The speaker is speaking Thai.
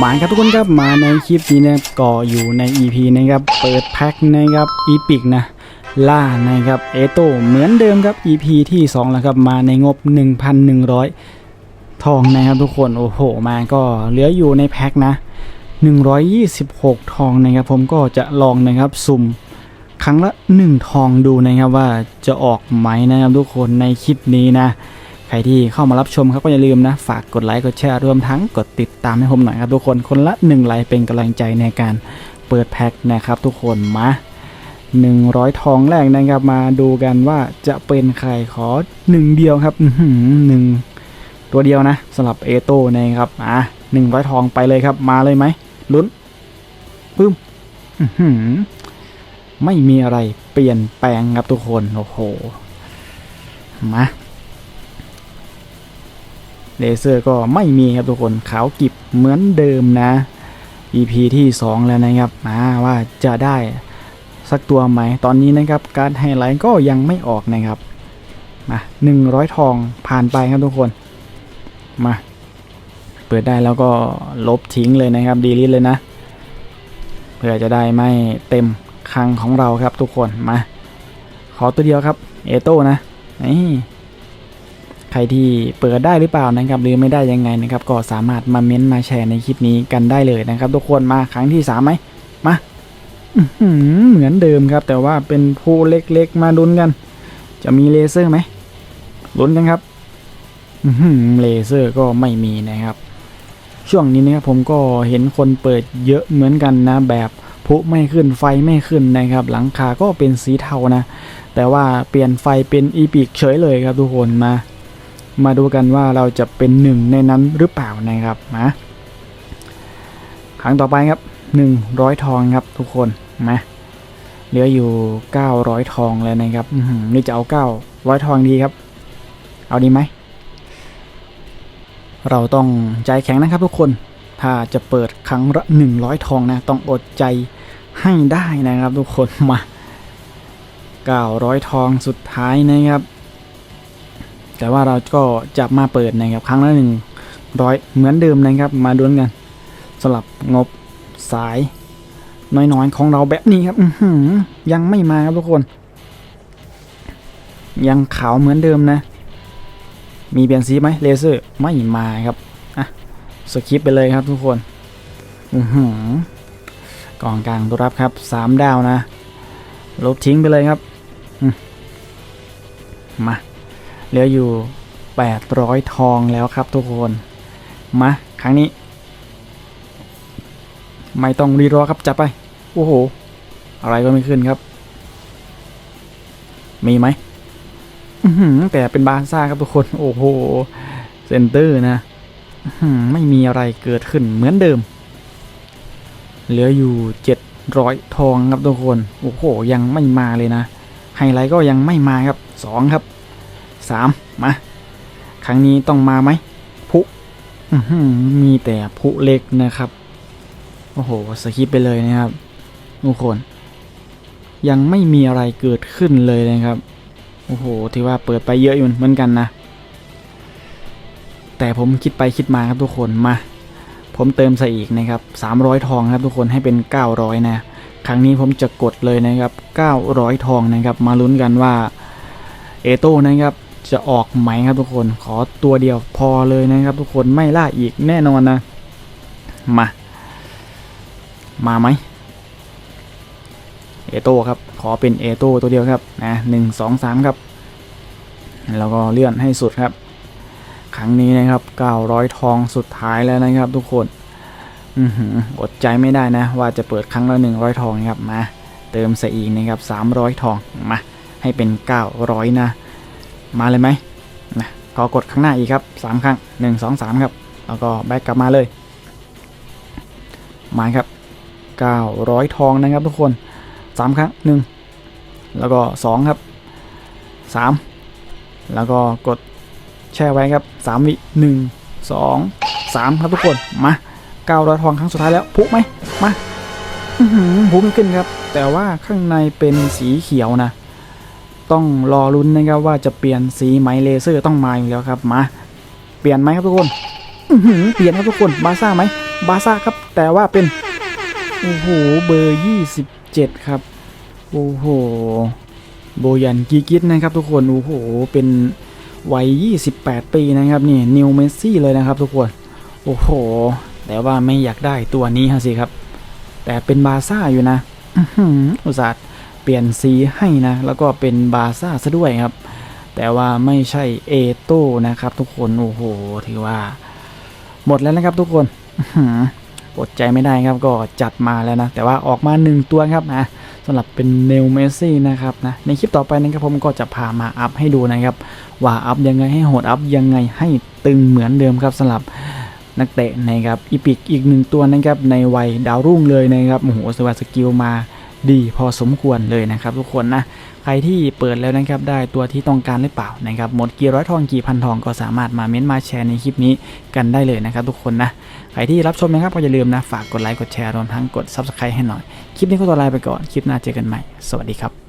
มาครับทุกคนครับมาในคลิปนี้นะก็ออยู่ใน EP นะครับเปิดแพ็คนะครับอีพิกนะล่านะครับเอโตเหมือนเดิมครับ EP ที่2แล้วครับมาในงบ 1,100 ทองนะครับทุกคนโอ้โหมาก็เหลืออยู่ในแพ็คนะ 126 ทองนะครับ ผมก็จะลองนะครับสุ่มครั้งละ 1 ทองดูนะครับว่าจะออกไหมนะครับทุกคนในคลิปนี้นะ รที่เข้ามารับชมครับก็อย่าลืมนะ ฝากกดไลค์กดแชร์รวมทั้งกดติดตามให้ผมหน่อยครับทุกคนคนละ1ไลค์เป็นกำลังใจในการเปิดแพ็คนะครับ ทุกคนมา 100 ทองแรกนะครับมาดูกันว่าจะเป็นใครขอ1เดียวครับหนึ่งตัวเดียวนะสำหรับเอโต้นะครับอะ100ทองไปเลยครับ มาเลยไหมลุ้นปึ้มไม่มีอะไรเปลี่ยนแปลงครับทุกคน โอ้โห มา เลเซอร์ก็ไม่มีครับทุกคนขาวกิบเหมือนเดิมนะ EP ที่ 2 แล้วนะครับมาว่าจะได้สักตัวไหม ตอนนี้นะครับ การไฮไลท์ก็ยังไม่ออกนะครับ มา 100 ทองผ่านไปครับทุกคน มา เปิดได้แล้วก็ลบทิ้งเลยนะครับ ดีลิทเลยนะ เพื่อจะได้ไม่เต็มคลังของเราครับทุกคน มา ขอตัวเดียวครับ เอโต้นะนี่ ใครที่เปิดได้หรือเปล่านะครับหรือไม่ได้ยังไงนะครับก็สามารถมาเม้นต์มาแชร์ในคลิปนี้กันได้เลยนะครับ ทุกคนมาครั้งที่สามไหมมาเหมือนเดิมครับ แต่ว่าเป็นผู้เล็กๆมาลุ้นกัน จะมีเลเซอร์ไหมลุ้นกันครับเลเซอร์ก็ไม่มีนะครับ ช่วงนี้นะครับผมก็เห็นคนเปิดเยอะเหมือนกันนะ แบบพุไม่ขึ้นไฟไม่ขึ้นนะครับ หลังคาก็เป็นสีเทานะ แต่ว่าเปลี่ยนไฟเป็นอีพิกเฉยเลยครับทุกคนมา มาดูกันว่าเราจะเป็นหนึ่งในนั้นหรือเปล่านะครับมาครั้งต่อไปครับ 100 ทองครับทุกคนมาเหลืออยู่ 900 ทองแล้วนะครับอืนี่จะเอา 900 ทองดีครับ เอาดีไหม เราต้องใจแข็งนะครับทุกคน ถ้าจะเปิดครั้งละ100 ทองนะ ต้องอดใจให้ได้นะครับทุกคนมา 900 ทองสุดท้ายนะครับ แต่ว่าเราก็จะมาเปิดนะครับครั้งละหนึ่งร้อยเหมือนเดิมนะครับมาดูกันสลับงบสาย น้อยๆของเราแบบนี้ครับยังไม่มาครับทุกคน ยังขาวเหมือนเดิมนะ มีเปลี่ยนสีไหมเลเซอร์ไม่มาครับอะสคิปไปเลยครับทุกคนอือหือกองกลางตัวรับครับสามดาวนะ ลบทิ้งไปเลยครับ มา เหลืออยู่ 800 ทองแล้วครับทุกคน มา ครั้งนี้ ไม่ต้องรีรอครับ จับไป โอ้โห อะไรก็ไม่ขึ้นครับ มีไหมแต่เป็นบาซ่าครับทุกคน โอ้โห เซนเตอร์นะไม่มีอะไรเกิดขึ้นเหมือนเดิม เหลืออยู่ 700 ทองครับทุกคน โอ้โห ยังไม่มาเลยนะ ไฮไลท์ก็ยังไม่มาครับ 2 ครับ สามมา ครั้งนี้ต้องมาไหมพุมีแต่พุเล็กนะครับ โอ้โหสคิปไปเลยนะครับทุกคน ยังไม่มีอะไรเกิดขึ้นเลยนะครับ โอ้โหถือว่าเปิดไปเยอะอยู่เหมือนกันนะ แต่ผมคิดไปคิดมาครับทุกคนมา ผมเติมใส่อีกนะครับ300 ทองครับทุกคนให้เป็น 900 นะ ครั้งนี้ผมจะกดเลยนะครับ 900 ทองนะครับ มาลุ้นกันว่าเอโต้นะครับ จะออกไหมครับทุกคนขอตัวเดียวพอเลยนะครับ ทุกคนไม่ล่าอีกแน่นอนนะ มา มาไหมเอโต้ครับ ขอเป็นเอโต้ตัวเดียวครับนะหนึ่งสองสามครับ แล้วก็เลื่อนให้สุดครับ ครั้งนี้นะครับ900ทองสุดท้ายแล้วนะครับ ทุกคนอือหืออดใจไม่ได้นะ ว่าจะเปิดครั้งละ100ทองครับมาเติมใส่อีกนะครับ300ทองมาให้เป็น900นะ มาเลยไหมนะขอกดข้างหน้าอีกครับ3ครั้ง1 2 3 ครับ แล้วก็แบ็กกลับมาเลยมาครับ 900 ทองนะครับทุกคน 3 ครั้ง 1 แล้วก็ 2 ครับ 3 แล้วก็กดแช่ไว้ครับ 3 วิ 1 2 3 ครับทุกคน มา 900 ทองครั้งสุดท้ายแล้วพุไหมมาพุไม่ขึ้นครับ แต่ว่าข้างในเป็นสีเขียวนะ ต้องรอลุ้นนะครับว่าจะเปลี่ยนสีไหมเลเซอร์ต้องมาอยู่แล้วครับมา เปลี่ยนไหมครับทุกคนเปลี่ยนครับทุกคนบาซ่าไหมบาซ่าครับ แต่ว่าเป็นโอ้โหเบอร์27ครับโอ้โหโบยันกีกิสนะครับทุกคนโอ้โหเป็นวัย 28 ปีนะครับนี่นิวเมสซี่เลยนะครับทุกคนโอ้โห แต่ว่าไม่อยากได้ตัวนี้ฮะสิครับ แต่เป็นบาซ่าอยู่นะอื้อหืออุตส่าห์ เปลี่ยนสีให้นะ แล้วก็เป็นบาซ่าซะด้วยครับ แต่ว่าไม่ใช่เอโต้นะครับทุกคนโอ้โหถือว่า หมดแล้วนะครับทุกคนอดใจไม่ได้ครับก็จัดมาแล้วนะ แต่ว่าออกมา 1 ตัวครับนะสำหรับเป็นเนลเมซี่นะครับนะในคลิปต่อไปนะครับผมก็จะพามาอัพให้ดูนะครับ ว่าอัพยังไงให้โหดอัพยังไงให้ตึงเหมือนเดิมครับสำหรับนักเตะนะครับอีพิกอีกหนึ่งตัวนะครับในวัยดาวรุ่งเลยนะครับโอ้โหสวัสดสกิลมา ดีพอสมควรเลยนะครับทุกคนนะใครที่เปิดแล้วนะครับได้ตัวที่ต้องการหรือเปล่านะครับหมดกี่ร้อยทองกี่พันทองก็สามารถมาเม้นต์มาแชร์ในคลิปนี้กันได้เลยนะครับทุกคนนะใครที่รับชมนะครับก็อย่าลืมนะฝากกดไลค์กดแชร์รวมทั้งกด Subscribe ให้หน่อย คลิปนี้ก็ตัวลาไปก่อนคลิปหน้าเจอกันใหม่ สวัสดีครับ